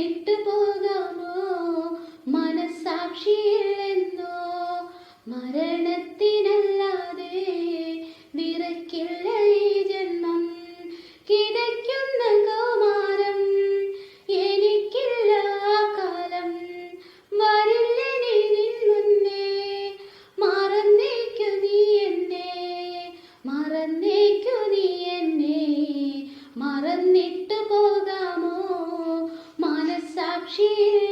വിട്ടുപോകാമോ മനസാക്ഷിയില്ലെന്നോ? മരണത്തിനല്ലാതെ വിറയ്ക്കില്ല ഈ ജന്മം? കിടക്കുന്ന കൗമാരം എനിക്കില്ല കാലം. വരില്ല നീ മുന്നേ. മറന്നേക്കു നീ എന്നെ. മറന്നേക്കു നീ എന്നെ. മറന്നിട്ടു പോ she.